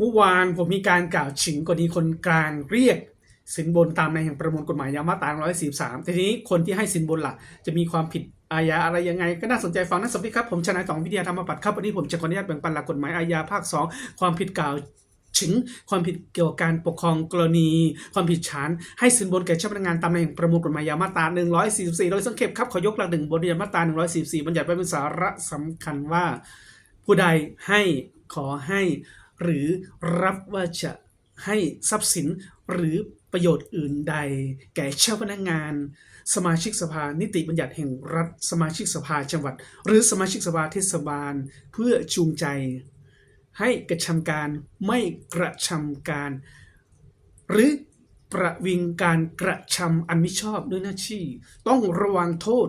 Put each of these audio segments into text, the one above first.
เมื่อวานผมมีการกล่าวถึงกรณีคนกลางเรียกสินบนตามในแห่งประมวลกฎหมายยามาตรา143ทีนี้คนที่ให้สินบนล่ะ จะมีความผิดอาญาอะไรยังไง ก็น่าสนใจฟังนะสวัสดีครับ ผมชนายตองวิทยาธรรมปัตย์ครับวันนี้ผมจะขออนุญาตแบ่งปันหลักกฎหมายอาญาภาค 2 ความผิดกล่าวถึงความผิดเกี่ยวกับการปกครองกรณี ความผิดฐานให้สินบนแก่เจ้าพนักงานตามในแห่งประมวลกฎหมายยามาตรา 144 โดยสังเขปครับขอยกหลักหนึ่งบทเรียนมาตรา 144 บัญญัติไว้เป็นสาระสำคัญว่า ผู้ใดให้ขอให้ หรือรับว่าจะให้ทรัพย์สินหรือประโยชน์อื่นใด แก่เจ้าพนักงาน สมาชิกสภานิติบัญญัติแห่งรัฐ สมาชิกสภาจังหวัด หรือสมาชิกสภาเทศบาลเพื่อจูงใจ ให้กระทำการไม่กระทำการ หรือประวิงการกระทำอันมิชอบด้วยหน้าที่ ต้องระวังโทษ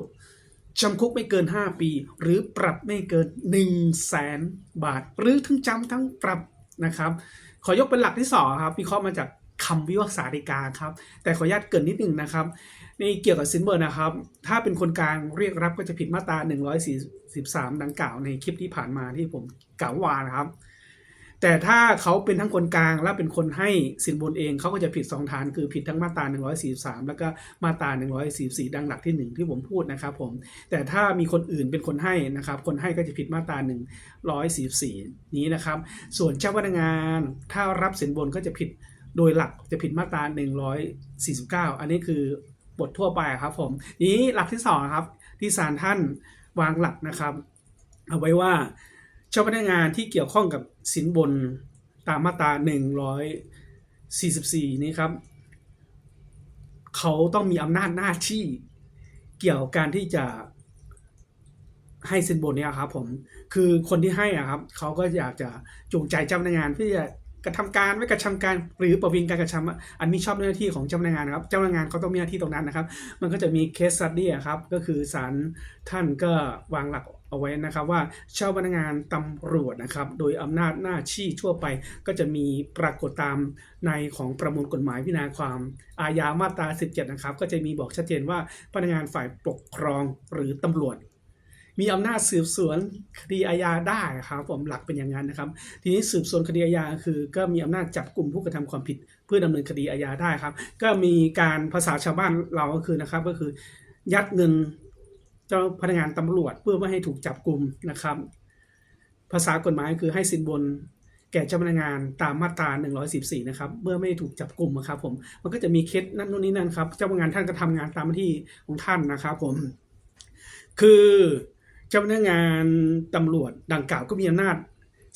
จำคุกไม่เกิน 5 ปี หรือปรับไม่เกิน 1 0 0 0 0แสนบาท หรือทั้งจำทั้งปรับ นะครับ ขอยกเป็นหลักที่สองครับวิเคราะห์มาจากคำวิวากษาฎีกาครับ แต่ขออนุญาตเกินนิดหนึ่งนะครับ ในเกี่ยวกับสินเบอร์นะครับ ถ้าเป็นคนกลางเรียกรับก็จะผิดมาตรา 143 ดังกล่าวในคลิปที่ผ่านมาที่ผมกล่าววานะครับ แต่ถ้าเขาเป็นทั้งคนกลางและเป็นคนให้สินบนเองเขาก็จะผิดสองฐานคือผิดทั้งมาตรา143 แล้วก็มาตรา144 ดังหลักที่ 1 ที่ผมพูดนะครับผมแต่ถ้ามีคนอื่นเป็นคนให้นะครับ คนให้ก็จะผิดมาตรา144 นี้นะครับ ส่วนเจ้าพนักงาน ถ้ารับสินบนก็จะผิดโดยหลักจะผิดมาตรา149 อันนี้คือบททั่วไปครับผมนี้หลักที่สองครับที่ศาลท่านวางหลักนะครับ เอาไว้ว่า เจ้าพนักงานที่เกี่ยวข้องกับสินบนตามมาตรา 144 นี้ครับ เขาต้องมีอำนาจหน้าที่เกี่ยวกับการที่จะให้สินบนเนี่ยครับผมคือคนที่ให้อะครับ เขาก็อยากจะจูงใจเจ้าพนักงานเพื่อจะ กระทำการไม่กระทำการหรือประวิงการกระทำอันมิชอบหน้าที่ของเจ้าพนักงานนะครับ เจ้าพนักงานเขาต้องมีหน้าที่ตรงนั้นนะครับ มันก็จะมีเคสสตดี้ครับ ก็คือศาลท่านก็วางหลักเอาไว้นะครับว่าเจ้าพนักงานตำรวจนะครับ โดยอำนาจหน้าที่ทั่วไปก็จะมีปรากฏตามในของประมวลกฎหมายวินาความ อาญามาตรา 17 นะครับ ก็จะมีบอกชัดเจนว่าพนักงานฝ่ายปกครองหรือตำรวจ มีอำนาจสืบสวนคดีอาญาได้ครับผมหลักเป็นอย่างนั้นนะครับ ทีนี้สืบสวนคดีอาญาคือ ก็มีอำนาจจับกลุ่มผู้กระทำความผิด เพื่อดำเนินคดีอาญาได้ครับ ก็มีการภาษาชาวบ้านเราก็คือนะครับ ก็คือ ยัดเงินเจ้าพนักงานตำรวจเพื่อไม่ให้ถูกจับกลุ่มนะครับ ภาษากฎหมายคือให้สินบนแก่เจ้าพนักงานตามมาตรา 114 นะครับ เมื่อไม่ถูกจับกลุ่มนะครับผม มันก็จะมีเคสนั่นนู่นนี่นั่นครับ เจ้าพนักงานท่านก็ทำงานตามที่ของท่านนะครับผม คือ เจ้าพนักงานตำรวจดังกล่าวก็มีอำนาจ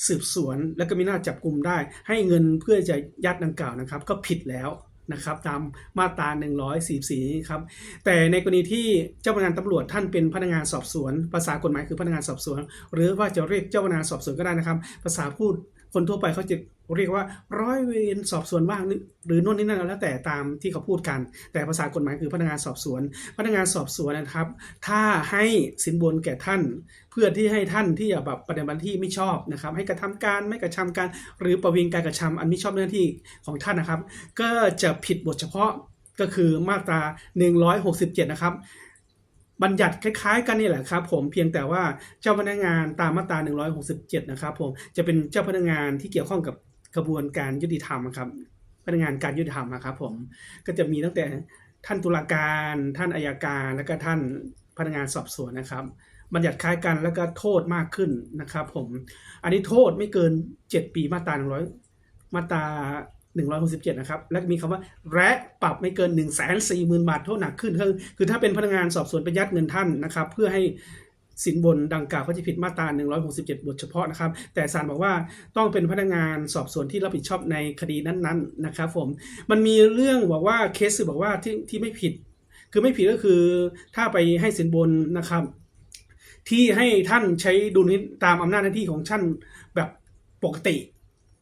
สืบสวนและก็มีอำนาจจับกลุ่มได้ ให้เงินเพื่อจะยัดดังกล่าวนะครับ ก็ผิดแล้วนะครับตามมาตรา 144นี้ครับแต่ในกรณีที่เจ้าพนักงานตำรวจท่านเป็นพนักงานสอบสวน ภาษากฎหมายคือพนักงานสอบสวน หรือว่าจะเรียกเจ้าพนักงานสอบสวนก็ได้นะครับ ภาษาพูดคนทั่วไปเขาจะ เรียกว่าร้อยเวรสอบสวนบ้างหรือหรือโน่นนี่นั่นแล้วแต่ตามที่เขาพูดกัน แต่ภาษากฎหมายคือพนักงานสอบสวน พนักงานสอบสวนนะครับ ถ้าให้สินบนแก่ท่าน เพื่อที่ให้ท่านที่แบบปฏิบัติที่ไม่ชอบนะครับ ให้กระทำการไม่กระทำการ หรือประวิงการกระทำอันไม่ชอบหน้าที่ของท่านนะครับ ก็จะผิดบทเฉพาะก็คือมาตรา 167 นะครับบัญญัติคล้ายๆกันนี่แหละครับผมเพียงแต่ว่าเจ้าพนักงานตามมาตรา 167 นะครับผมจะเป็นเจ้าพนักงานที่เกี่ยวข้องกับ กระบวนการยุติธรรมครับพนักงานการยุติธรรมนะครับผมก็จะมีตั้งแต่ท่านตุลาการ ท่านอายการแล้วก็ท่านพนักงานสอบสวนนะครับบัญญัติคล้ายกันแล้วก็โทษมากขึ้นนะครับผมอันนี้โทษไม่เกิน 7 ปีมาตรา100 มาตรา167 นะครับ และมีคำว่าและปรับไม่เกิน 1 4 0 0 0 0 บาทโทษหนักขึ้นคือคือถ้าเป็นพนักงานสอบสวนไปยัดเงินท่านนะครับ เพื่อให้ สินบนดังกล่าวก็จะผิดมาตรา 167 บทเฉพาะนะครับ แต่ศาลบอกว่าต้องเป็นพนักงานสอบสวนที่รับผิดชอบในคดีนั้นๆนะครับผม มันมีเรื่องบอกว่าเคสบอกว่าที่ที่ไม่ผิด คือไม่ผิดก็คือถ้าไปให้สินบนนะครับ ที่ให้ท่านใช้ดุลนิตามอำนาจหน้าที่ของท่านแบบปกติ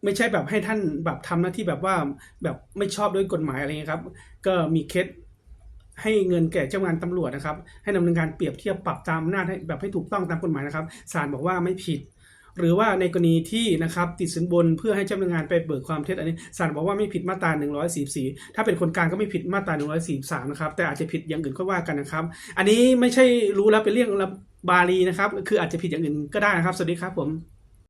ไม่ใช่แบบให้ท่านแบบทำหน้าที่แบบว่าแบบไม่ชอบด้วยกฎหมายอะไรเงี้ยครับ ก็มีเคส ให้เงินแก่เจ้างานตำรวจนะครับ ให้ดำเนินการเปรียบเทียบปรับตามอำนาจให้แบบให้ถูกต้องตามกฎหมายนะครับศาลบอกว่าไม่ผิด หรือว่าในกรณีที่นะครับติดสินบนเพื่อให้เจ้าพนักงานไปเบิกความเท็จอันนี้ศาลบอกว่าไม่ผิดมาตรา 144 ถ้าเป็นคนกลางก็ไม่ผิดมาตรา 143 นะครับ แต่อาจจะผิดอย่างอื่นก็ว่ากันนะครับ อันนี้ไม่ใช่รู้แล้วเป็นเรื่องบาลีนะครับ คืออาจจะผิดอย่างอื่นก็ได้นะครับ สวัสดีครับผม